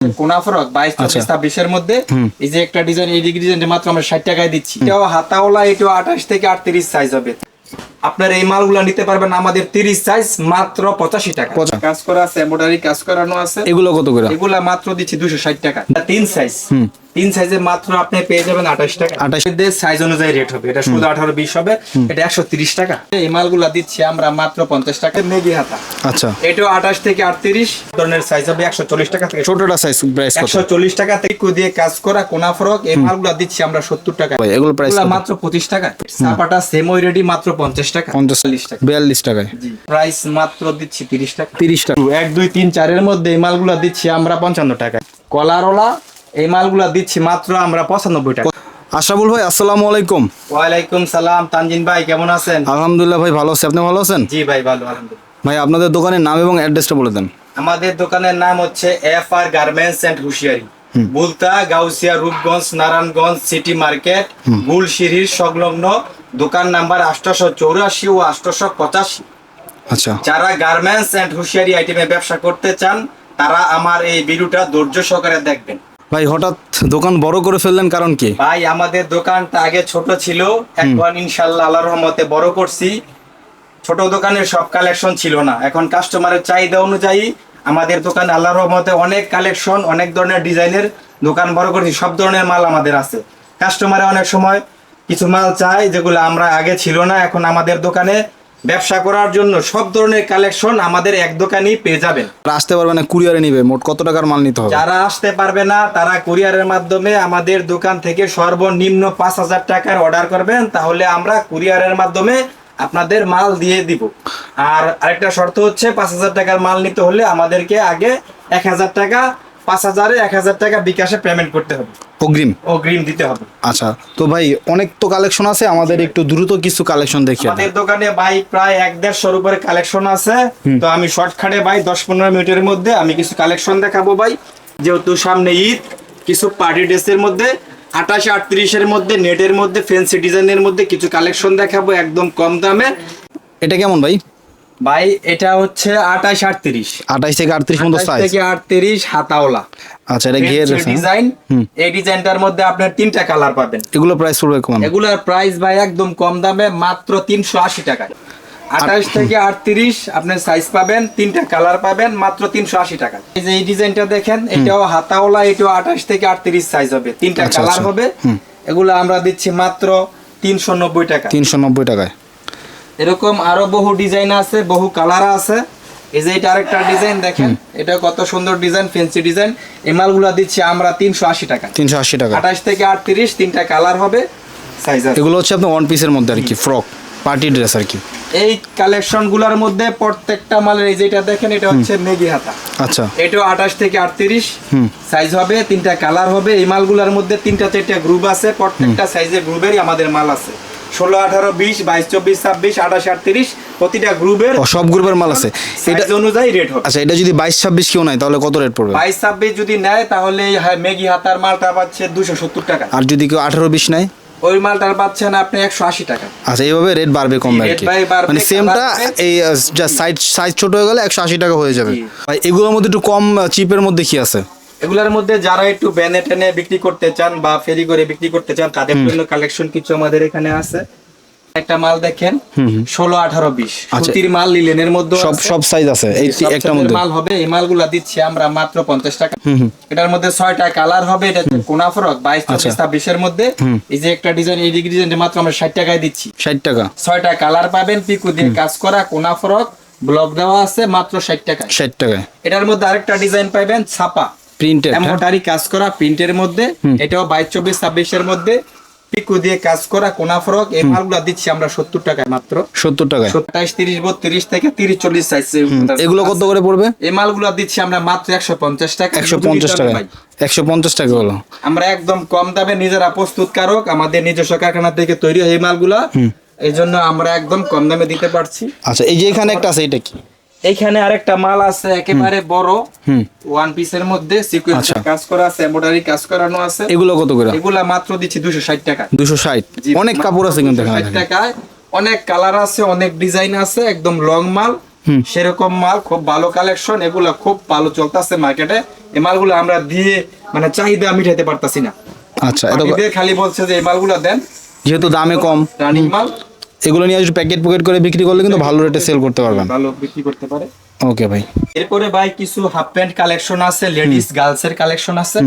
কোনা ফরক বাইশ চব্বিশ আচ্ছা। ছাব্বিশের মধ্যে এই যে একটা ডিজাইন এই ডিজাইনটা মাত্র আমরা ষাট টাকায় দিচ্ছি। এটাও হাতাওয়ালা এটাও আঠাশ থেকে আটত্রিশ সাইজ হবে। আপনার এই মালগুলো নিতে পারবেন আমাদের তিরিশ সাইজ মাত্র পঁচাশি টাকা। কাজ করা আছে এমব্রয়ডারি কাজ করানো আছে। এগুলো কত করে? এগুলা মাত্র দিচ্ছি দুশো ষাট টাকা। তিন সাইজ তিন সাইজে মাত্র আপনি পেয়ে যাবেন আঠাশ টাকা। 28 সাইজ অনুযায়ী রেট হবে। এটা শুধু আঠারো বিশ হবে এটা একশো তিরিশ টাকা। এই মালগুলা দিচ্ছি আমরা মাত্র পঞ্চাশ টাকা। মেগি হাতা। আচ্ছা। এটাও আঠাশ থেকে আটত্রিশ। ধরনের সাইজ হবে একশো চল্লিশ টাকা থেকে। ছোটটা সাইজ প্রাইস একশো চল্লিশ টাকা থেকে দিয়ে কাজ করা কোনা ফরক। এই মালগুলা দিচ্ছি আমরা সত্তর টাকা। এগুলো প্রাইস মাত্র পঁচিশ টাকা। সাপাটা সেম ওই রেডি মাত্র পঞ্চাশ টাকা। পঞ্চাশ টাকা। বিয়াল্লিশ টাকায়। প্রাইস মাত্র দিচ্ছি তিরিশ টাকা। তিরিশ টাকা। এক দুই তিন চারের মধ্যে এই মালগুলা দিচ্ছি আমরা পঞ্চান্ন টাকা কলারওয়ালা এই মালগুলা দিচ্ছি মাত্র আমরা পঁচানব্বই টাকা। আশরাফুল ভাই আসসালামু আলাইকুম। ওয়ালাইকুম সালাম তানজিন ভাই কেমন আছেন? আলহামদুলিল্লাহ ভাই ভালো আছি। আপনি ভালো আছেন? জি ভাই ভালো আলহামদুলিল্লাহ। ভাই আপনাদের দোকানের নাম এবং অ্যাড্রেসটা বলে দেন। আমাদের দোকানের নাম হচ্ছে F R garments and hosiery. Bulta Gausia Rupganj Narayanganj city market গুলশিরির সংলগ্ন দোকান নাম্বার আটশোশো চৌরাশি ও আটশোশো পঁচাশি। আচ্ছা। যারা গার্মেন্টস এন্ড হুশিয়ারি আইটেমে ব্যবসা করতে চান তারা আমার এই ভিডিওটা ধৈর্য সহকারে দেখবেন। ভাই, হঠাৎ দোকান বড় করে ফেললেন কারণ কি? ভাই, আমাদের দোকানটা আগে ছোট ছিল। এখন ইনশাল্লাহ আল্লাহর রহমতে বড় করছি। ছোট দোকানের সব কালেকশন ছিল না। এখন কাস্টমারের চাহিদা অনুযায়ী আমাদের দোকান আল্লাহর রহমতে অনেক কালেকশন অনেক ধরনের ডিজাইনের দোকান বড় করছি। সব ধরনের মাল আমাদের আছে। কাস্টমারে অনেক সময় কিছু মাল চায় যেগুলো আমরা আগে ছিল না। এখন আমাদের দোকানে ব্যবসা করার জন্য সব ধরনের কালেকশন আমাদের এক দোকানেই পেয়ে যাবেন। আসতে পারবে না কুরিয়ারে নিবে। মোট কত টাকার মাল নিতে হবে? যারা আসতে পারবে না তারা কুরিয়ারের মাধ্যমে আমাদের দোকান থেকে সর্বনিম্ন পাঁচ হাজার টাকার অর্ডার করবেন তাহলে আমরা কুরিয়ারের মাধ্যমে আপনাদের মাল দিয়ে দিব। আর আরেকটা শর্ত হচ্ছে পাঁচ হাজার টাকার মাল নিতে হলে আমাদেরকে আগে এক হাজার টাকা পাঁচ হাজারে এক হাজার টাকা বিকাশে পেমেন্ট করতে হবে। অগ্রিম? অগ্রিম দিতে হবে। আচ্ছা তো ভাই অনেক তো কালেকশন আছে আমাদের একটু দ্রুত কিছু কালেকশন দেন আমাদের দোকানে ভাই প্রায় এক দেড়শোর উপরে কালেকশন আছে। তো আমি শর্টকাটে ভাই দশ পনেরো মিনিটের মধ্যে আমি কিছু কালেকশন দেখাবো ভাই। যেহেতু সামনে ঈদ কিছু পার্টি ড্রেসের মধ্যে আঠাশ আটত্রিশের মধ্যে নেটের মধ্যে ফেন্সি ডিজাইনের মধ্যে কিছু কালেকশন দেখাবো একদম কম দামে। এটা কেমন ভাই? ভাই এটা হচ্ছে আঠাশ আটত্রিশ। আঠাইশ থেকে আটত্রিশ মতো সাইজ থেকে আটত্রিশ হাতাওলা। আচ্ছা এটা ঘিয়ের ডিজাইন এই ডিজাইনটার মধ্যে আপনার তিনটা কালার পাবেন। এগুলো প্রাইস পড়বে কেমন। এগুলার প্রাইস ভাই একদম কম দামে মাত্র তিনশো আশি টাকায়। আঠাশ থেকে আটত্রিশ আপনার সাইজ পাবেন তিনটা কালার পাবেন মাত্র তিনশো আশি টাকা এই যে এই ডিজাইনটা দেখেন এটাও হাতাওলা এটাও আঠাশ থেকে আটত্রিশ সাইজ হবে। তিনটা আচ্ছা, কালার আচ্ছা। হবে। এগুলো আমরা দিচ্ছি মাত্র তিনশো নব্বই টাকা তিনশো নব্বই টাকায়। এরকম আরও বহু ডিজাইন আছে বহু কালার আছে। এই যে এটা আরেকটা ডিজাইন দেখেন এটা কত সুন্দর ডিজাইন ফেন্সি ডিজাইন। এই মালগুলো দিচ্ছি আমরা তিনশো আশি টাকা। তিনশো আশি টাকা। আঠাশ থেকে আটত্রিশ তিনটা কালার হবে সাইজ আছে। এগুলো হচ্ছে আপনার ওয়ান পিসের মধ্যে আর কি ফ্রক পার্টি ড্রেস আর কি। এই কালেকশনগুলার মধ্যে প্রত্যেকটা মালের এই যেটা দেখেন এটা হচ্ছে মেগি হাতা। আচ্ছা। এটাও আঠাশ থেকে আটত্রিশ সাইজ হবে তিনটা কালার হবে। এই মালগুলার মধ্যে তিনটা চারটা গ্রুপ আছে প্রত্যেকটা সাইজের গ্রুপেরই আমাদের মাল আছে। ষোলো আঠারো বিশ বাইশ চব্বিশ ছাব্বিশ আঠাশ আটত্রিশ প্রতিটা গ্রুপের সব গ্রুপের মাল আছে। এটা অনুযায়ী রেট হবে। আচ্ছা এটা যদি বাইশ ছাব্বিশ কেউ নাই তাহলে কত রেট পড়বে? বাইশ ছাব্বিশ যদি নেয় তাহলে হ্যাঁ, মেগি হাতার মালটা পাচ্ছে দুশো সত্তর টাকা। আর যদি কেউ আঠারো বিশ নেয়? ওই মালটার পাচ্ছেন আপনি একশো আশি টাকা। আচ্ছা এইভাবে রেট বাড়বে কমবে আর কি। মানে সেমটা। এই সাইজ সাইজ ছোট হয়ে গেলে একশো আশি টাকা হয়ে যাবে। এগুলোর মধ্যে একটু কম চিপের মধ্যে কি আছে? এগুলোর মধ্যে যারা একটু ব্যানে টেনে বিক্রি করতে চান বা ফেরি করে বিক্রি করতে চান তাদের জন্য কালেকশন কিছু আমাদের এখানে আছে। একটা মাল দেখেন ষোলো আঠারো বিশ। আচ্ছা। সুতির মাল লিলেনের মধ্যে সব সব সাইজ আছে এই একটা মধ্যে। মাল হবে এই মালগুলা দিচ্ছি আমরা মাত্র পঞ্চাশ টাকা। এটার মধ্যে ছয়টা কালার হবে এটা কোনা ফরক বাইশ আচ্ছা। চব্বিশ ছাব্বিশের মধ্যে। এই যে একটা ডিজাইন এই ডিজাইনটা মাত্র আমরা ষাট টাকায় দিচ্ছি। ষাট টাকা। ছয়টা কালার পাবেন পিকু দিয়ে কাজ করা কোনা ফরক ব্লক দেওয়া আছে মাত্র ষাট টাকা ষাট টাকা এটার মধ্যে আরেকটা ডিজাইন পাবেন ছাপা। প্রিন্টেড এমব্রয়ডারি কাজ করা প্রিন্টের মধ্যে এটাও বাইশ চব্বিশ ছাব্বিশের মধ্যে। পিকু দিয়ে কাজ করা কোনা ফরক এই মালগুলা দিচ্ছি আমরা সত্তর টাকায় মাত্র। সত্তর টাকায়? সাতাইশ তিরিশ বত্রিশ থেকে তিরিশ চল্লিশ সাইজ এগুলো কত করে পড়বে? এই মালগুলা দিচ্ছি আমরা মাত্র একশো পঞ্চাশ টাকা একশো পঞ্চাশ টাকা ভাই। একশো পঞ্চাশ টাকা হলো। আমরা একদম কম দামে নিজেরা প্রস্তুতকারক আমাদের নিজস্ব কারখানা থেকে তৈরি হয় এই মালগুলা। এই জন্য আমরা একদম কম দামে দিতে পারছি। আচ্ছা এই যে এখানে একটা আছে এটা কি? এইখানে আরেকটা মাল আছে একেবারে বড়। হুম। ওয়ান পিসের মধ্যে সিকুয়েন্স আচ্ছা। কাজ করা আছে এমব্রয়ডারি কাজ করানো আছে। এগুলো কত করে? এগুলা মাত্র দিচ্ছি দুশো ষাট টাকা। দুশো ষাট? অনেক কাপড় আছে কিন্তু এখানে 260। টাকায়। অনেক কালার আছে অনেক ডিজাইন আছে একদম লং মাল। হুম। সেরকম মাল খুব ভালো কালেকশন এগুলা খুব ভালো চলতেছে মার্কেটে এই মালগুলো আমরা দিয়ে মানে চাহিদা মিটাইতে পারতাছি না। আচ্ছা খালি বলছে যে এই মালগুলো দেন। যেহেতু দামে কম। রানিং মাল। এগুলো নিয়ে একটু প্যাকেট পকেট করে বিক্রি করলে কিন্তু ভালো রেটে সেল করতে পারবেন। ভালো বিক্রি করতে পারে। ওকে ভাই। এরপরে ভাই কিছু হাফ প্যান্ট কালেকশন আছে লেডিস গার্লস এর কালেকশন আছে।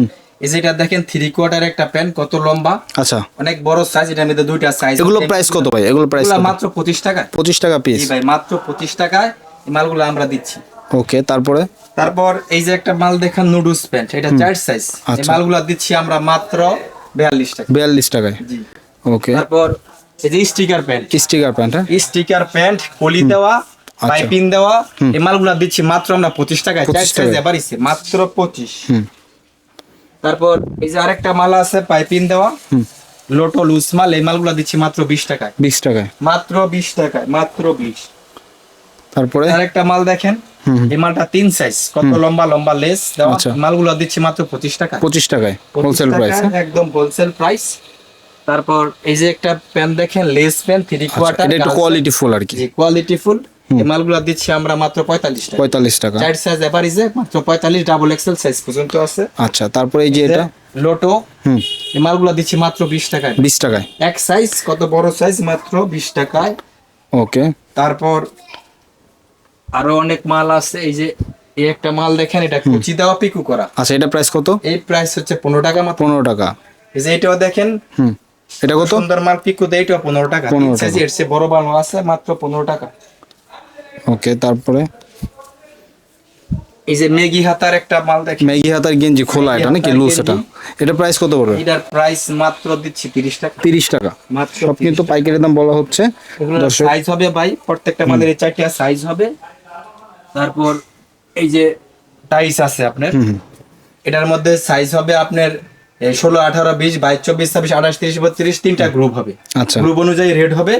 এই যেটা দেখেন থ্রি কোয়ার্টার একটা প্যান্ট কত লম্বা? আচ্ছা। অনেক বড় সাইজ এটার মধ্যে দুইটা সাইজ এগুলো প্রাইস কত ভাই? এগুলো প্রাইস মাত্র পঁচিশ টাকা। পঁচিশ টাকা পিস জি ভাই মাত্র পঁচিশ টাকায় এই মালগুলো আমরা দিচ্ছি। ওকে তারপরে? তারপর এই যে একটা মাল দেখেন নুডলস প্যান্ট এটা চার সাইজ এই আচ্ছা। মালগুলো দিচ্ছি আমরা মাত্র বিয়াল্লিশ টাকা বিয়াল্লিশ টাকায়। জি। ওকে তারপর এই যে স্টিকার প্যান্ট স্টিকার প্যান্ট হ্যাঁ? স্টিকার প্যান্ট কলি দেওয়া আচ্ছা। পাইপিং দেওয়া এই মালগুলো দিচ্ছি মাত্র আমরা পঁচিশ টাকায়। চার সাইজ টাকায়। মাত্র পঁচিশ। তারপর এই যে আরেকটা মাল আছে পাইপিং দেওয়া। লোটো লুজ মাল এই মালগুলো দিচ্ছি মাত্র বিশ টাকায়। বিশ টাকায়। মাত্র বিশ টাকায় মাত্র বিশ। তারপরে? আরেকটা মাল দেখেন। এই মালটা তিন সাইজ কত লম্বা লম্বা লেস দেওয়া। আচ্ছা। মালগুলো দিচ্ছি মাত্র পঁচিশ টাকা পঁচিশ টাকায় হোলসেল প্রাইস একদম হোলসেল প্রাইস তারপর এই যে একটা প্যান দেখেন লেস প্যান থ্রি কোয়ার্টার এটা একটু কোয়ালিটি ফুল আর কি। কোয়ালিটি ফুল এই মালগুলো দিচ্ছি আমরা মাত্র পঁয়তাল্লিশ টাকা। পঁয়তাল্লিশ টাকা। চার সাইজ এভারেজে মাত্র পঁয়তাল্লিশ ডাবল এক্সেল সাইজ পর্যন্ত আছে। আচ্ছা তারপরে এই যে এটা? লোটো হুম। এই মালগুলো দিচ্ছি মাত্র বিশ টাকায়। বিশ টাকায়। এক সাইজ কত বড় সাইজ মাত্র বিশ টাকায়। ওকে। তারপর আরও অনেক মাল আছে। এই যে এই একটা মাল দেখেন এটা কুচি দেওয়া পিকু করা। আচ্ছা এটা প্রাইস কত? এই প্রাইস হচ্ছে পনেরো টাকা মাত্র। পনেরো টাকা। এই যে এটাও দেখেন হুম। এটা কত? সুন্দর মাল পিকু দেয় এটাও পনেরো টাকা। 15 তিন টাকা। এর চেয়ে বড় আছে মাত্র পনেরো টাকা। ওকে তারপরে? এই যে মেগি হাতার একটা মাল দেখেন। ম্যাগি হাতার গেঞ্জি খোলা এটা নাকি লুজ এটা? এটা প্রাইস কত পড়বে? এটার প্রাইস মাত্র দিচ্ছি তিরিশ টাকা। তিরিশ টাকা। মাত্র সব কিন্তু পাইকারি দাম বলা হচ্ছে। দর্শক সাইজ হবে ভাই প্রত্যেকটা মালের এই চারটা সাইজ হবে। তারপর এই যে টাইস আছে আপনার। এটার মধ্যে সাইজ হবে আপনার ষোলো আঠারো বিশ বাইশ চব্বিশ ছাব্বিশ আঠাশ তিরিশ বত্রিশ তিনটা গ্রুপ হবে। আচ্ছা। গ্রুপ অনুযায়ী রেট হবে।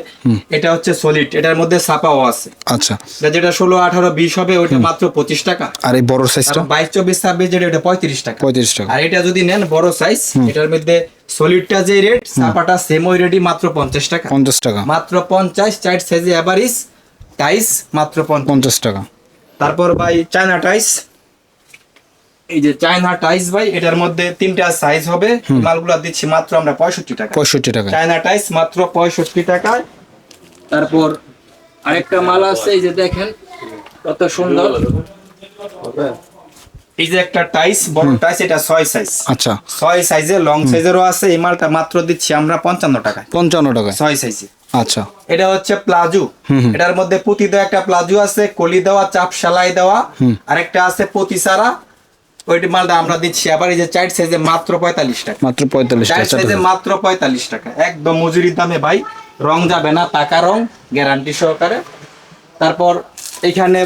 এটা হচ্ছে সলিড এটার মধ্যে ছাপাও আছে। আচ্ছা। যেটা ষোলো আঠারো বিশ হবে ওটা মাত্র পঁচিশ টাকা। আর এই বড় সাইজটা বাইশ চব্বিশ ছাব্বিশ যেটা ওটা পঁয়ত্রিশ টাকা। পঁয়ত্রিশ টাকা। আর এটা যদি নেন বড় সাইজ এটার মধ্যে সলিডটা যে রেট ছাপাটা সেম ওই রেটই মাত্র পঞ্চাশ টাকা। পঞ্চাশ টাকা। মাত্র পঞ্চাশ চার সাইজে অ্যাভারেজ টাইস মাত্র পঞ্চাশ। টাকা। তারপর ভাই চায়না টাইস এই যে চায়না টাইস ভাই এটার মধ্যে তিনটা সাইজ হবে। মালগুলা দিচ্ছি মাত্র আমরা পঁয়ষট্টি টাকা পঁয়ষট্টি টাকা চায়না টাইস মাত্র পঁয়ষট্টি টাকায়। তারপর আরেকটা মাল আছে এই যে দেখেন কত সুন্দর। এই যে একটা টাইস বড় টাইস এটা ছয় সাইজ আচ্ছা। ছয় সাইজে লং সাইজেরও আছে এই মালটা মাত্র দিচ্ছি আমরা পঞ্চান্ন টাকায়। পঞ্চান্ন টাকা ছয় সাইজে আচ্ছা। এটা হচ্ছে প্লাজো। এটার মধ্যে পুঁতি দেওয়া একটা প্লাজো আছে কলি দেওয়া চাপ সেলাই দেওয়া আরেকটা আছে পুঁতি সারা। ওইটি মালটা আমরা দিচ্ছি। আবার এই যে চার সাইজে মাত্র পঁয়তাল্লিশ টাকা। মাত্র পঁয়তাল্লিশ চার টাকা সাইজে মাত্র পঁয়তাল্লিশ টাকা। একদম মজুরির দামে ভাই রং যাবে না পাকা রং গ্যারান্টি সহকারে। তারপর এখানে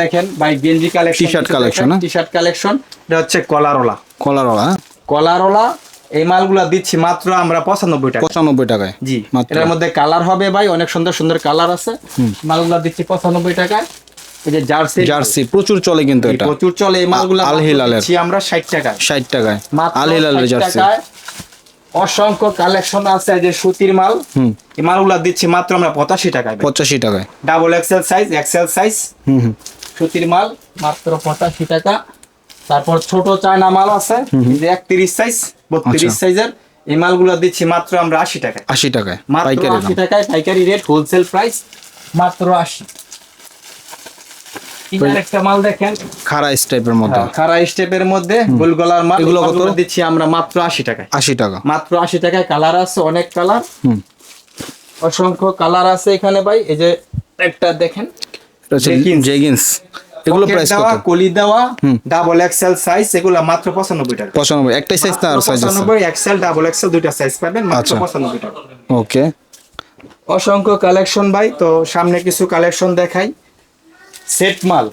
দেখেন ভাই গেঞ্জি কালেকশন T-shirt collection, হ্যাঁ? টি শার্ট কালেকশন এটা হচ্ছে কলারওলা কলারওয়ালা হ্যাঁ? কলারওলা এই মালগুলা দিচ্ছি মাত্র আমরা পঁচানব্বই টাকা পঁচানব্বই টাকায় জি এটার মধ্যে কালার হবে ভাই অনেক সুন্দর সুন্দর কালার আছে। মালগুলা দিচ্ছি পঁচানব্বই টাকায়। এই যে জার্সি। জার্সি প্রচুর চলে কিন্তু এটা। প্রচুর চলে এই মালগুলা আল হিলালের। আমরা ষাট টাকায়। ষাট টাকায়। মাত্র আল হিলালের জার্সি। অসংখ্য কালেকশন আছে যে সুতির মাল। এই মালগুলা দিচ্ছি মাত্র আমরা পঁচাশি টাকায় পঁচাশি টাকায়। Double XL size XL size হুম সুতির মাল মাত্র পঁচাশি টাকা। তারপর ছোট চায়না মাল আছে যে একত্রিশ সাইজ বত্রিশ আচ্ছা। সাইজের এই মালগুলো দিচ্ছি মাত্র আমরা আশি টাকায়। আশি টাকায় মাত্র পাইকারি আশি দাম টাকায় পাইকারি রেট হোলসেল প্রাইস মাত্র আশি। এখানে একটা মাল দেখেন? খারা টাইপের মধ্যে। খারা স্টেপের মধ্যে মাল এগুলো এগুলো কত? দিচ্ছি আমরা মাত্র টাকায়। টাকা। মাত্র আশি টাকায় কালার আছে অনেক কালার। অসংখ্য কালার আছে এখানে ভাই। এই যে একটা দেখেন এটা হচ্ছে Jeggings। জেগিন্স এগুলো প্রাইস দেওয়া কত? কলি দেওয়া ডাবল এক্সেল সাইজ এগুলো মাত্র টাকা। একটাই সাইজ না আর সাইজ আছে? পঁচানব্বই এক্সেল ডাবল এক্সেল দুইটা সাইজ পাবেন মাত্র আচ্ছা। টাকা। ওকে অসংখ্য কালেকশন ভাই। তো সামনে কিছু কালেকশন দেখাই। সেট মাল।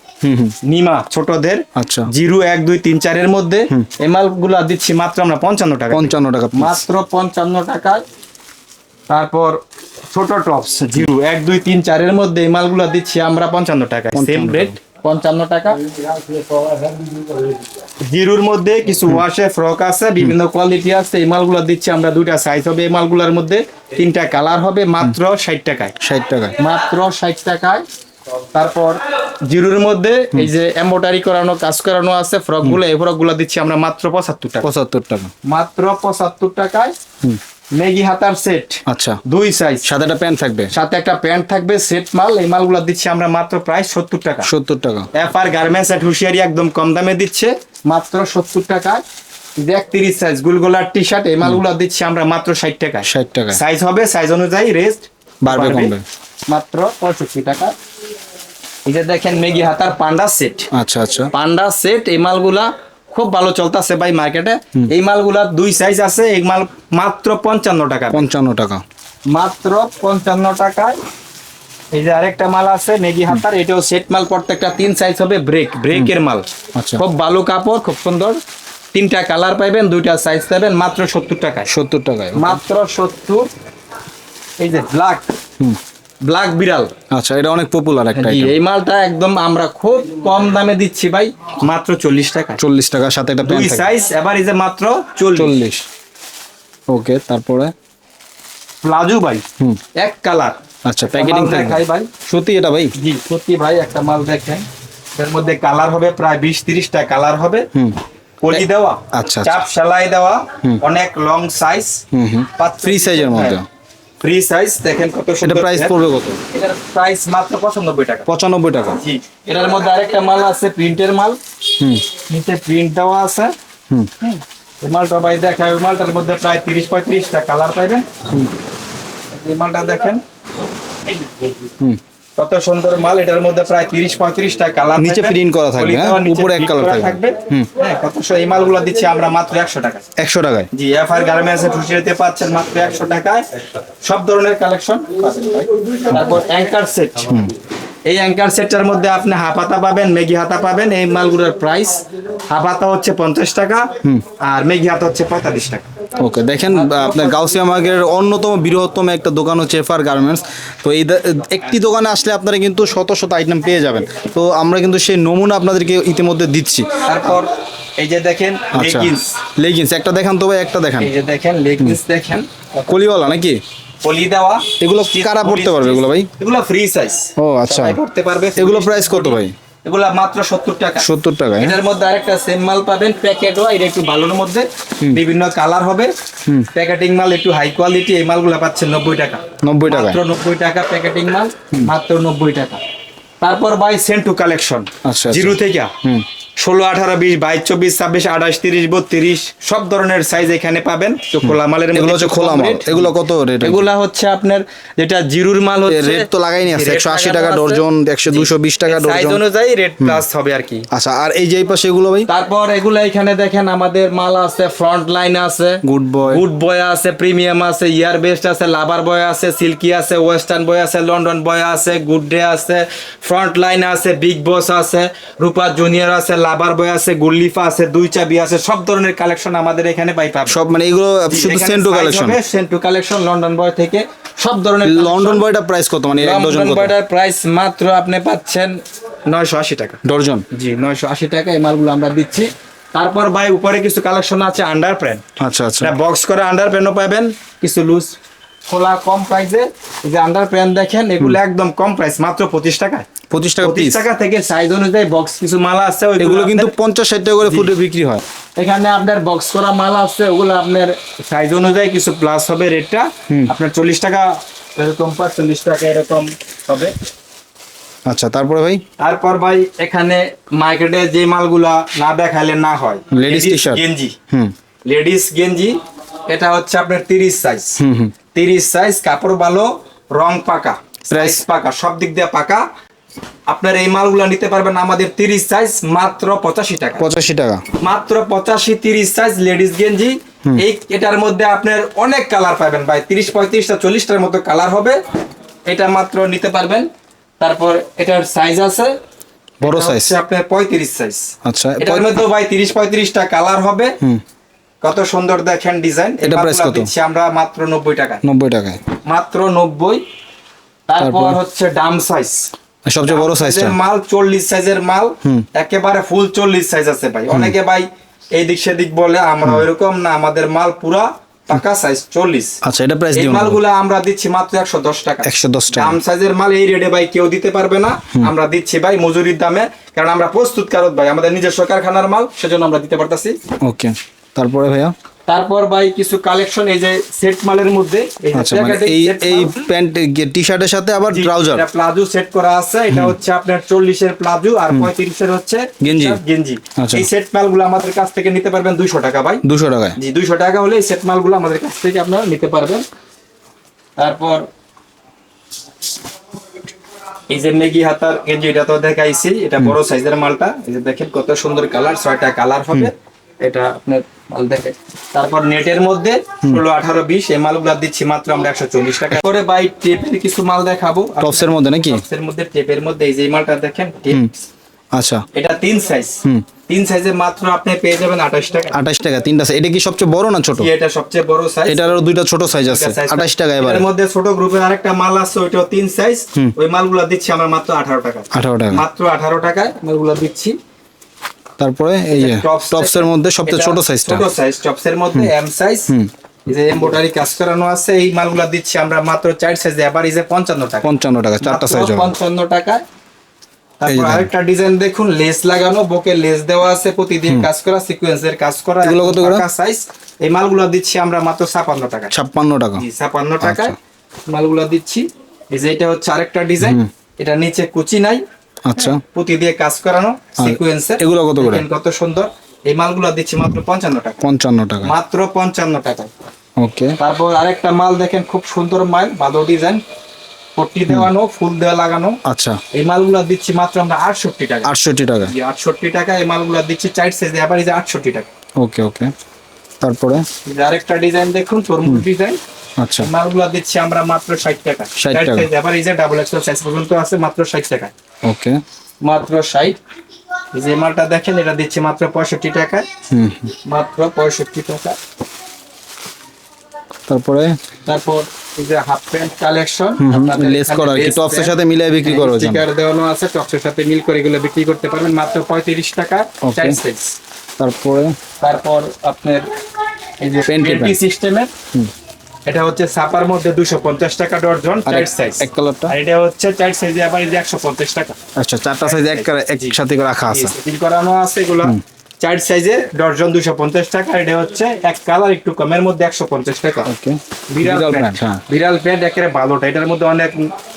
নিমা ছোটদের। আচ্ছা। জিরো এক দুই তিন চারের মধ্যে। এই মালগুলা দিচ্ছি মাত্র আমরা পঞ্চান্ন টাকা পঞ্চান্ন টাকা মাত্র পঞ্চান্ন টাকায়। তারপর ছোট টপস জিরো এক দুই তিন চারের মধ্যে এই মালগুলা দিচ্ছি আমরা পঞ্চান্ন টাকায়। সেম 55 রেট পঞ্চান্ন টাকা। জিরোর মধ্যে কিছু ওয়াশে ফ্রক আছে বিভিন্ন কোয়ালিটি আছে। এই মালগুলো দিচ্ছি আমরা দুইটা সাইজ হবে এই মালগুলোর মধ্যে। তিনটা কালার হবে মাত্র ষাট টাকায়। ষাট টাকায়। মাত্র ষাট টাকায়। তারপর জিরোর মধ্যে এই যে এম্বোটারি করানো কাজ করানো আছে ফ্রকগুলো এই ফ্রকগুলো দিচ্ছি আমরা মাত্র পঁচাত্তর টাকা পঁচাত্তর টাকা। মাত্র পঁচাত্তর টাকায় মেগি হাতার সেট আচ্ছা। দুই সাইজ সাথে একটা প্যান্ট থাকবে? সাথে একটা প্যান্ট থাকবে সেট মাল। এই মালগুলো দিচ্ছি আমরা মাত্র প্রায় সত্তর টাকা। সত্তর টাকা। এফ আর গার্মেন্টস এট হুশিয়ারি একদম কম দামে দিচ্ছে। মাত্র সত্তর টাকায়। একত্রিশ সাইজ গুলগোলার টি শার্ট এই মালগুলো দিচ্ছি আমরা মাত্র ষাট টাকা ষাট টাকা সাইজ হবে সাইজ অনুযায়ী রেস্ট বাড়বে, কমবে। মাত্র পঁয়ষট্টি টাকা। যে দেখেন মেগি হাতার পান্ডা সেট আচ্ছা আচ্ছা। পান্ডা সেট এই মালগুলা খুব ভালো চলতেছে ভাই মার্কেটে। এই মালগুলা দুই সাইজ আছে এই মাল মাত্র পঞ্চান্ন টাকা। পঞ্চান্ন টাকা। মাত্র পঞ্চান্ন টাকায়। এই যে আরেকটা মাল আছে মেগি হাতার এটাও সেট মাল প্রত্যেকটা তিন সাইজ হবে ব্রেক ব্রেকের মাল। আচ্ছা। খুব ভালো কাপড় খুব সুন্দর। তিনটা কালার পাইবেন দুইটা সাইজ পাবেন মাত্র সত্তর টাকায়। সত্তর টাকায়। মাত্র সত্তর। এই যে ব্ল্যাক ব্ল্যাক বিড়াল। আচ্ছা এটা অনেক পপুলার একটা এই মালটা একদম আমরা খুব কম দামে দিচ্ছি ভাই মাত্র চল্লিশ টাকা। চল্লিশ টাকার সাথে একটা দুই সাইজ এবার এই যে মাত্র চল্লিশ। চল্লিশ। ওকে তারপরে? প্লাজো ভাই হুম। এক কালার। আচ্ছা প্যাকেটিং দেখাই ভাই। সত্যি এটা ভাই? জি সত্যি ভাই একটা মাল দেখেন। এর মধ্যে কালার হবে প্রায় বিশ তিরিশটা কালার হবে। হুম। কলি দেওয়া আচ্ছা, চাপ সেলাই দেওয়া অনেক লং সাইজ হুম হুম। ফ্রি সাইজের মধ্যে। ফ্রি সাইজ দেখেন কত এটা প্রাইস পড়বে কত? এটার প্রাইস মাত্র পঁচানব্বই টাকা। পঁচানব্বই টাকা। জি এটার মধ্যে আরেকটা মাল আছে প্রিন্টের মাল। হুম। নিচে প্রিন্ট দেওয়া আছে। হুম। হুম। এই মালটা ভাই দেখেন ওই মালটার মধ্যে প্রায় তিরিশ পঁয়ত্রিশটা কালার পাইবেন। এই মালটা দেখেন। হুম। কত সুন্দর মাল এটার মধ্যে প্রায় তিরিশ পঁয়ত্রিশটা কালার নিচে print করা থাকবে, হ্যাঁ? উপরে এক colour থাকবে। হ্যাঁ কত এই মালগুলো দিচ্ছি আমরা মাত্র একশো টাকা একশো টাকায়? জি এফ আর গার্মেন্টস খুশিতে পাচ্ছেন মাত্র একশো টাকায়। সব ধরনের কালেকশন তারপর অ্যাঙ্কার সেট এই অ্যাঙ্কার সেটটার মধ্যে আপনি হাফাতা পাবেন মেগি হাতা পাবেন। এই মালগুলোর প্রাইস হাফাতা হচ্ছে পঞ্চাশ টাকা আর মেগি হাতা হচ্ছে পঁয়তাল্লিশ টাকা। ওকে দেখেন আপনার গাউসিয়া মার্কেটের অন্যতম বৃহত্তম একটা দোকান হচ্ছে এফআর গার্মেন্টস তো এই একটি দোকানে আসলে আপনারা কিন্তু শত শত আইটেম পেয়ে যাবেন। তো আমরা কিন্তু সেই নমুনা আপনাদেরকে ইতিমধ্যে দিচ্ছি। তারপর এই যে দেখেন আচ্ছা। লেগিংস লেগিংস একটা দেখান তো ভাই একটা দেখান। এই যে দেখেন লেগিংস দেখেন। কলিওয়ালা নাকি? পলি দেওয়া। এগুলো কারা পড়তে পারবে এগুলো ভাই? এগুলো ফ্রি সাইজ ও আচ্ছা। পড়তে পারবে এগুলো প্রাইস কত ভাই? এগুলো মাত্র সত্তর টাকা। সত্তর টাকা এটার মধ্যে আরেকটা সেম মাল পাবেন প্যাকেট হয় এটা একটু ভালোর মধ্যে। বিভিন্ন কালার হবে। প্যাকেটিং মাল একটু হাই কোয়ালিটি এই মালগুলো পাচ্ছেন নব্বই টাকা। নব্বই টাকা। মাত্র নব্বই টাকা প্যাকেটিং মাল মাত্র নব্বই টাকা। তারপর বাই সেন্টু কালেকশন। আচ্ছা, আচ্ছা। জিরো থেকে। ষোলো আঠারো বিশ বাইশ চব্বিশ ছাব্বিশ আঠাশ তিরিশ বত্রিশ সব ধরনের সাইজ এখানে পাবেন। তো খোলা মালের মধ্যে এগুলো হচ্ছে খোলা মাল। এগুলো কত রেট এগুলা হচ্ছে আপনার যেটা জিরুর মাল হচ্ছে রেট তো লাগাইনি আছে একশো আশি টাকা ডর্জন একশো দুশো বিশ টাকা সাইজ ডর্জন অনুযায়ী রেট প্লাস হবে আর কি। আচ্ছা আর এই যে পাশে এগুলো ভাই? তারপর এগুলো এখানে দেখেন আমাদের মাল আছে ফ্রন্ট লাইন আছে। গুড বয় গুড বয় আছে প্রিমিয়াম আছে ইয়ার বেস্ট আছে লাভার বয় আছে সিল্কি আছে ওয়েস্টার্ন বয় আছে লন্ডন বয় আছে গুড ডে আছে ফ্রন্ট লাইন আছে বিগ বস আছে রূপা জুনিয়র আছে লাভার বয় আছে গুল্লিফা আছে দুই চাবি আছে সব ধরনের কালেকশন আমাদের এখানে পাই পাবেন সব মানে এগুলো শুধু Sentu collection Sentu collection London boy থেকে সব ধরনের লন্ডন বয়টা প্রাইস কত? মানে এক ডজন কত? বয়টার প্রাইস মাত্র আপনি পাচ্ছেন নয়শো আশি টাকা। ডজন জি নয়শো আশি টাকা এই মালগুলো আমরা দিচ্ছি। তারপর ভাই উপরে কিছু কালেকশন আছে আন্ডার প্যান্ট আচ্ছা। আচ্ছা বক্স করে আন্ডার প্যান্টও পাবেন কিছু লুজ খোলা কম প্রাইসে এই যে আন্ডার প্যান্ট দেখেন এগুলো একদম কম প্রাইস মাত্র পঁচিশ টাকা পঁচিশ টাকা পঁচিশ টাকা থেকে সাইজ অনুযায়ী বক্স কিছু মাল আছে ওইগুলো এগুলো কিন্তু পঞ্চাশ ষাট টাকা করে ফুটে বিক্রি হয়। এখানে আপনার বক্স করা মাল আছে ওগুলো আপনার সাইজ অনুযায়ী কিছু প্লাস হবে রেটটা আপনার চল্লিশ টাকা এরকম চল্লিশ টাকা এরকম হবে। আচ্ছা তারপরে ভাই? তারপর ভাই এখানে মার্কেটে যে মালগুলা না দেখালে না হয় লেডিস। গেঞ্জি। হুম। লেডিস গেঞ্জি এটা হচ্ছে আপনার তিরিশ সাইজ হুম হুম। তিরিশ সাইজ কাপড় ভালো রং পাকা সাইজ পাকা সব দিক দিয়ে পাকা। আপনার এই মালগুলো নিতে পারবেন আমাদের তিরিশ সাইজ মাত্র পঁচাশি টাকা। পঁচাশি টাকা। মাত্র পঁচাশি তিরিশ সাইজ লেডিস গেঞ্জি। এই এটার মধ্যে আপনার অনেক কালার পাবেন ভাই। তিরিশ পঁয়ত্রিশটা চল্লিশটার মতো কালার হবে। এটা মাত্র নিতে পারবেন। তারপর এটার সাইজ আছে। বড় সাইজ আপনার পঁয়ত্রিশ সাইজ আচ্ছা এটার মধ্যে ভাই তিরিশ পঁয়ত্রিশটা কালার হবে। কত সুন্দর দেখেন ডিজাইন। এটা price কত? দিচ্ছি আমরা মাত্র নব্বই টাকা নব্বই টাকায়। মাত্র নব্বই। তারপর তারপর? হচ্ছে ডাম সাইজ সবচেয়ে বড় সাইজটা মাল চল্লিশ সাইজের মাল। একেবারে ফুল চল্লিশ সাইজ আছে ভাই। অনেকে ভাই এই দিক সেদিক বলে আমরা ওইরকম না আমাদের মাল পুরা পাকা সাইজ চল্লিশ। আচ্ছা এটা প্রাইস দিবেন মালগুলো আমরা দিচ্ছি মাত্র একশো দশ টাকা। একশো দশ টাকা। দাম সাইজের মাল এই রেটে ভাই কেউ দিতে পারবে না। আমরা দিচ্ছি ভাই মজুরির দামে। কারণ আমরা প্রস্তুত কারত ভাই আমাদের নিজস্ব কারখানার মাল সেজন্য আমরা দিতে পারতাছি। ওকে। তারপরে ভাইয়া? তারপর ভাই কিছু কালেকশন এই যে সেট মালের মধ্যে এই আচ্ছা মানে এই এই প্যান্ট টি শার্টের সাথে আবার ট্রাউজার এটা প্লাজো সেট করা আছে এটা হচ্ছে আপনার চল্লিশের প্লাজো আর পঁয়ত্রিশের হচ্ছে গেঞ্জি। গেঞ্জি। আচ্ছা। এই সেট মালগুলো আমাদের কাছ থেকে নিতে পারবেন দুইশো টাকা ভাই। দুশো টাকা জি দুইশো টাকা হলে এই সেট মালগুলো আমাদের কাছ থেকে আপনারা নিতে পারবেন। তারপর এই যে মেগি হাতার গেঞ্জি এটা তো দেখাইছি এটা বড় সাইজের মালটা। এই যে দেখেন কত সুন্দর কালার ছয়টা কালার হবে। এটা আপনার মাল দেখে তারপর নেটের মধ্যে ষোলো আঠারো বিশ এই মালগুলো দিচ্ছি মাত্র আমরা একশো চল্লিশ টাকা। করে বাই টেপের কিছু মাল দেখাবো। টপসের মধ্যে নাকি? টপসের মধ্যে টেপের মধ্যে এই যে মালটা দেখেন টিপস আচ্ছা। এটা তিন সাইজ। তিন সাইজে মাত্র আপনি পেয়ে যাবেন আঠাশ টাকা। আঠাশ টাকা তিনটা size। এটা কি সবচেয়ে বড় না ছোট? এটা সবচেয়ে বড় সাইজ এটারও দুইটা ছোট সাইজ আছে। আঠাশ টাকা এবার। এর মধ্যে ছোট গ্রুপের আরেকটা মাল আছে ওইটাও তিন সাইজ ওই মালগুলো দিচ্ছি আমরা মাত্র আঠারো টাকা। আঠারো টাকা। মাত্র আঠারো টাকায় মালগুলো দিচ্ছি। তারপরে এই যে Tops- টপসের মধ্যে সবচেয়ে ছোট সাইজটা ছোট সাইজ টপসের মধ্যে এম সাইজ যে এমব্রয়ডারি কাজ করানো আছে এই মালগুলো দিচ্ছি আমরা মাত্র চার সাইজে এবার এই যে পঞ্চান্ন টাকা। পঞ্চান্ন টাকা চারটা সাইজ হবে। পঞ্চান্ন টাকায় তারপর আরেকটা ডিজাইন দেখুন লেস লাগানো বুকে লেস দেওয়া আছে প্রতিদিন কাজ করা সিকোয়েন্সের কাজ করা এগুলো কত করে? সাইজ এই মালগুলো দিচ্ছি আমরা মাত্র ছাপান্ন টাকা। ছাপ্পান্ন টাকা। জি ছাপান্ন টাকায় আচ্ছা। মালগুলো দিচ্ছি। এই যে এটা হচ্ছে আরেকটা ডিজাইন এটা নিচে কুচি নাই। আচ্ছা। পুঁতি দিয়ে কাজ করানো সিকোয়েন্সের এগুলো কত করে? কত সুন্দর। এই মালগুলো দিচ্ছি মাত্র পঞ্চান্ন টাকা। পঞ্চান্ন টাকা। মাত্র পঞ্চান্ন টাকায় ওকে। তারপর আরেকটা মাল দেখেন খুব সুন্দর মাল ভালো ডিজাইন পট্টি দেওয়ানো ফুল দেওয়া লাগানো। আচ্ছা। এই মালগুলো দিচ্ছি মাত্র আমরা আটষট্টি টাকা। আটষট্টি টাকা। আটষট্টি টাকা এই মালগুলো দিচ্ছি চার সাইজে আবার এই যে আটষট্টি টাকা। ওকে ওকে। তারপরে? আরেকটা ডিজাইন দেখুন তরমুজ ডিজাইন আচ্ছা। মালগুলো দিচ্ছি আমরা মাত্র ষাট টাকা। 60 চার টাকা। আবার এই যে ডাবল এক্সেল সাইজ পর্যন্ত আছে মাত্র ষাট টাকা। ওকে মাত্র ষাট। এই যে মালটা দেখেন এটা দিচ্ছি মাত্র পঁয়ষট্টি টাকা। হুম। মাত্র পঁয়ষট্টি টাকা। তারপরে? তারপর এই যে হাফ প্যান্ট কালেকশন লেস করা কি। টপসের সাথে মিলিয়ে বিক্রি করো। স্টিকার দেওয়ানো আছে টপসের সাথে মিল করে এগুলো বিক্রি করতে পারবেন। মাত্র পঁয়ত্রিশ টাকা Okay. চার সাইজ তারপরে? তারপর আপনার এই যে পেন্টি সিস্টেমের এটা হচ্ছে ছাপার মধ্যে দুশো পঞ্চাশ টাকা ডর্জন এক- সাইজ এক কালারটা আর এটা হচ্ছে চার সাইজে আবার এই যে একশো পঞ্চাশ টাকা। আচ্ছা চারটা সাইজ এক একসাথে রাখা আছে। সেটিং করানো আছে এগুলো। চার সাইজে ডর্জন দুশো পঞ্চাশ টাকা এটা হচ্ছে এক কালার একটু কমের মধ্যে একশো পঞ্চাশ টাকা। ওকে বিড়াল প্যান্ট হ্যাঁ। বিড়াল প্যান্ট একেবারে ভালোটা এটার মধ্যে অনেক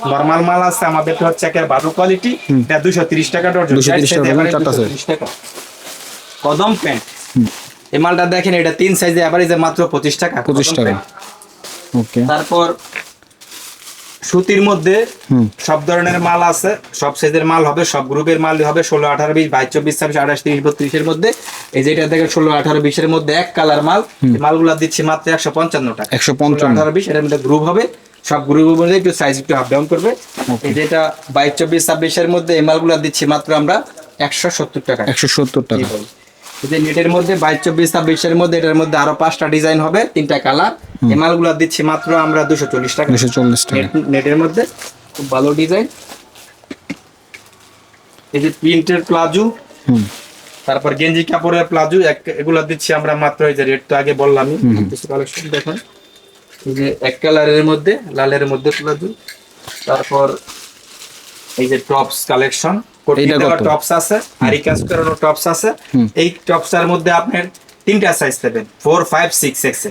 নরমাল মাল আছে আমাদের তো হচ্ছে একেবারে ভালো কোয়ালিটি এটা দুশো তিরিশ টাকা ডর্জন। 230 চার টাকা size চারটা। 230 টাকা। কদম প্যান্ট এই মালটা দেখেন এটা তিন সাইজে এভারেজে মাত্র পঁচিশ টাকা। পঁচিশ কদম টাকা। প্যান্ট। ওকে তারপর সুতির মধ্যে সব ধরনের মাল আছে সব সাইজের মাল হবে সব গ্রুপের মাল হবে ষোলো আঠারো বিশ বাইশ চব্বিশ ছাব্বিশ আঠাশ তিরিশ বত্রিশের মধ্যে। এই যেটা দেখেন ষোলো আঠারো বিশের মধ্যে এক কালার মাল। মালগুলা দিচ্ছি মাত্র একশো পঞ্চান্ন টাকা। 155 আঠারো বিশ এর মধ্যে গ্রুপ হবে। সব গ্রুপ মধ্যে একটু সাইজ একটু আপ ডাউন করবে। এই যেটা বাইশ চব্বিশ ছাব্বিশের মধ্যে এই মালগুলো দিচ্ছি মাত্র আমরা একশো সত্তর টাকা। একশো সত্তর টাকা। এই যে নেটের মধ্যে বাইশ চব্বিশ ছাব্বিশের মধ্যে এটার মধ্যে আরও পাঁচটা ডিজাইন হবে তিনটা কালার এই মালগুলো দিচ্ছি মাত্র আমরা দুশো চল্লিশ টাকা। দুশো চল্লিশ টাকা। নেটের মধ্যে। খুব ভালো ডিজাইন। এই যে প্রিন্টের প্লাজো। তারপর গেঞ্জি কাপড়ের প্লাজো এগুলো দিচ্ছি আমরা মাত্র এই যে রেট তো আগে বললামই। কিছু কালেকশন দেখুন। এই যে এক কালারের মধ্যে লালের মধ্যে প্লাজো। তারপর এই যে টপস কালেকশন। টপস আছে আরি কাজ করানো টপস আছে। এই টপসটার মধ্যে আপনার তিনটা সাইজ পাবেন ফোর ফাইভ সিক্স এক্স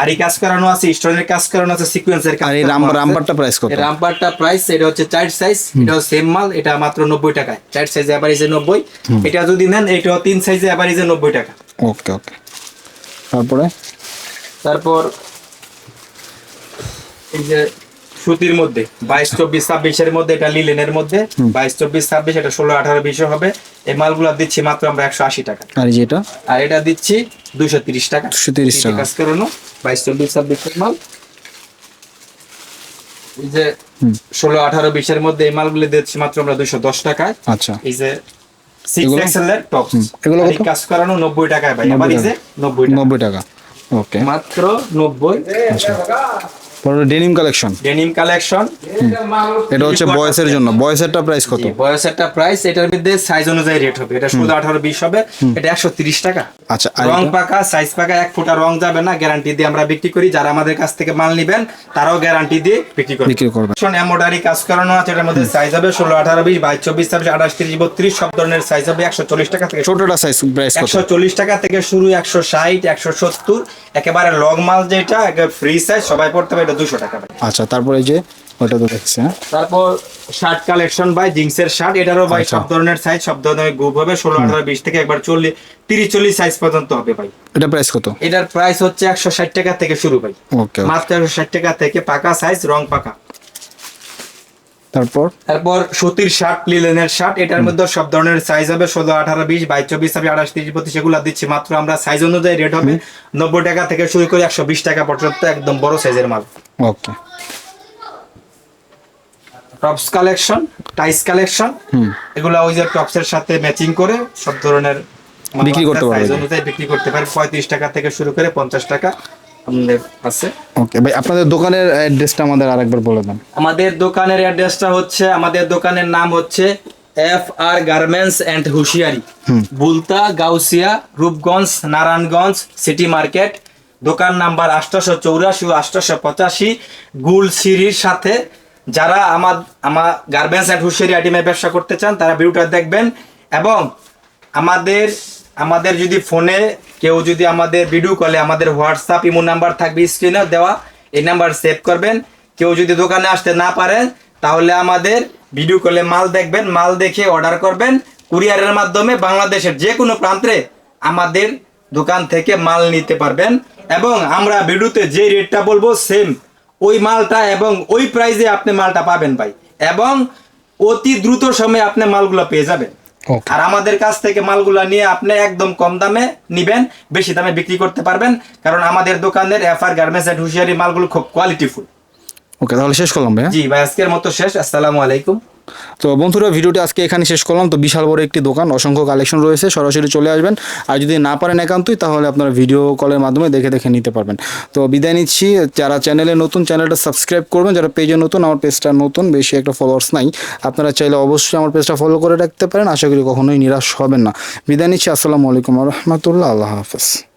আর এই কাজ করানো আছে স্টোনের কাজ করানো আছে সিকোয়েন্সের কাজ আর এই রামবারটা প্রাইস কত? রামবারটা রামপারটা প্রাইস এটা হচ্ছে চাইল্ড সাইজ এটা সেম মাল এটা মাত্র নব্বই টাকায়। চার সাইজে অ্যাভারেজে নব্বই। এটা যদি নেন এটা তিন সাইজে অ্যাভারেজে নব্বই টাকা। ওকে ওকে তারপরে? তারপর এই যে সুতির মধ্যে বাইশ চব্বিশ ছাব্বিশের মধ্যে এটা লিলেনের মধ্যে বাইশ চব্বিশ ছাব্বিশ এটা ষোলো আঠারো বিশও হবে। এই মালগুলো দিচ্ছি মাত্র আমরা একশো আশি টাকা। আর যেটা আর এটা দিচ্ছি দুইশো তিরিশ টাকা। 230 এই যে টাকা। কাজ করানো বাইশ চব্বিশ ছাব্বিশের মাল। এই যে ষোলো আঠারো বিশের মধ্যে এই মালগুলো দিচ্ছি মাত্র আমরা দুইশো দশ টাকায় আচ্ছা। এই যে এগুলো? কাজ করানো নব্বই টাকায় ভাই। 90 আবার এই যে টাকা। নব্বই টাকা। নব্বই টাকা। ওকে। মাত্র নব্বই। ডেনিম কালেকশন ডেনিম কালেকশন এটা হচ্ছে বয়সের জন্য। বয়সেরটা প্রাইস কত? বয়সেরটা প্রাইস এটার মধ্যে সাইজ অনুযায়ী রেট হবে। এটা ষোলো আঠারো বিশ হবে। এটা একশো তিরিশ টাকা। আচ্ছা রং পাকা সাইজ পাকা এক ফুটা রং যাবে না। গ্যারান্টি দিয়ে আমরা বিক্রি করি। যারা আমাদের কাছ থেকে মাল নিবেন তারাও গ্যারান্টি দিয়ে বিক্রি করবে। বিক্রি করবেন এমব্রয়ডারি কাজ করানো আছে। এটার মধ্যে সাইজ হবে ষোলো আঠারো বিশ বাইশ চব্বিশ ছাব্বিশ আঠাশ তিরিশ বত্রিশ সব ধরনের সাইজ হবে। একশো চল্লিশ টাকা থেকে ছোটটা সাইজ প্রাইস কত? একশো চল্লিশ টাকা থেকে শুরু একশো ষাট একশো সত্তর। একেবারে লং মাল যেটা ফ্রি সাইজ সবাই পড়তে পারে এটা দুশো টাকা ভাই। আচ্ছা তারপরে যে ওটা তো দেখছি হ্যাঁ। তারপর শার্ট কালেকশন ভাই জিন্সের শার্ট এটারও ভাই আচ্ছা। সব ধরনের সাইজ সব ধরনের গ্রুপ হবে। ষোলো আঠারো বিশ থেকে একবার চল্লিশ তিরিশ চল্লিশ সাইজ পর্যন্ত হবে ভাই। এটা প্রাইস কত? এটার প্রাইস হচ্ছে একশো ষাট টাকা থেকে শুরু ভাই। ওকে মাত্র একশো ষাট টাকা থেকে পাকা সাইজ রং পাকা। তারপর? তারপর সুতির শার্ট লিলেনের শার্ট এটার মধ্যে সব ধরনের সাইজ হবে ষোলো আঠারো বিশ বাইশ চব্বিশ ছাব্বিশ আঠাশ তিরিশ বত্রিশ এগুলো দিচ্ছি। মাত্র আমরা সাইজ অনুযায়ী রেট হবে নব্বই টাকা থেকে শুরু করে একশো বিশ টাকা পর্যন্ত একদম বড় সাইজের মাল। Okay. Tops collection tights collection এগুলো ওই যে টপসের সাথে ম্যাচিং করে সব ধরনের বিক্রি করতে পারবে। size অনুযায়ী বিক্রি করতে পারে পঁয়ত্রিশ টাকা থেকে শুরু করে পঞ্চাশ টাকা আমাদের আছে। ওকে ভাই আপনাদের দোকানের অ্যাড্রেসটা আমাদের আরেকবার বলে দেন। আমাদের দোকানের অ্যাড্রেসটা হচ্ছে আমাদের দোকানের নাম হচ্ছে F R garments and hosiery Bulta Gausia Rupganj Narayanganj city market দোকান নাম্বার আটশোশো চৌরাশি ও আটশোশো পঁচাশি গুল সিঁড়ির সাথে। যারা আমার আমার গার্মেন্টস অ্যান্ড হুশিয়ারি আইটেমে ব্যবসা করতে চান তারা ভিডিওটা দেখবেন। এবং আমাদের আমাদের যদি ফোনে কেউ যদি আমাদের ভিডিও কলে আমাদের হোয়াটসঅ্যাপ ইমো নাম্বার থাকবে স্ক্রিনে দেওয়া, এই নাম্বার সেভ করবেন। কেউ যদি দোকানে আসতে না পারেন, তাহলে আমাদের ভিডিও কলে মাল দেখবেন, মাল দেখে অর্ডার করবেন। কুরিয়ারের মাধ্যমে বাংলাদেশের যে কোনো প্রান্তে আমাদের দোকান থেকে মাল নিতে পারবেন। এবং আমরা ভিডিওতে যে রেটটা বলব সেম ওই মালটা এবং ওই প্রাইসে আপনি মালটা পাবেন ভাই। এবং অতি দ্রুত সময়ে আপনি মালগুলো পেয়ে যাবেন। আর আমাদের কাছ থেকে মালগুলা নিয়ে আপনি একদম কম দামে নিবেন বেশি দামে বিক্রি করতে পারবেন কারণ আমাদের দোকানের এফআর গার্মেন্টস এন্ড হুশিয়ারি মালগুলো খুব কোয়ালিটিফুল ওকে তাহলে শেষ করলাম ভাই জি ভাই আজকের মতো শেষ। আসসালামু আলাইকুম। তো বন্ধুরা, ভিডিওটি আজকে এখানে শেষ করলাম। তো বিশাল বড় একটি দোকান, অসংখ্য কালেকশন রয়েছে, সরাসরি চলে আসবেন। আর যদি না পারেন একান্তই, তাহলে আপনারা ভিডিও কলের মাধ্যমে দেখে দেখে নিতে পারবেন। তো বিদায় নিচ্ছি। যারা চ্যানেলে নতুন, চ্যানেলটা সাবস্ক্রাইব করবেন। যারা পেজে নতুন, আমার পেজটা নতুন, বেশি একটা ফলোয়ার্স নাই। আপনারা চাইলে অবশ্যই আমার পেজটা ফলো করে রাখতে পারেন। আশা করি কখনোই নিরাশ হবেন না। বিদায় নিচ্ছি। আসসালামু আলাইকুম রহমতুল্লাহ। আল্লাহ হাফেজ।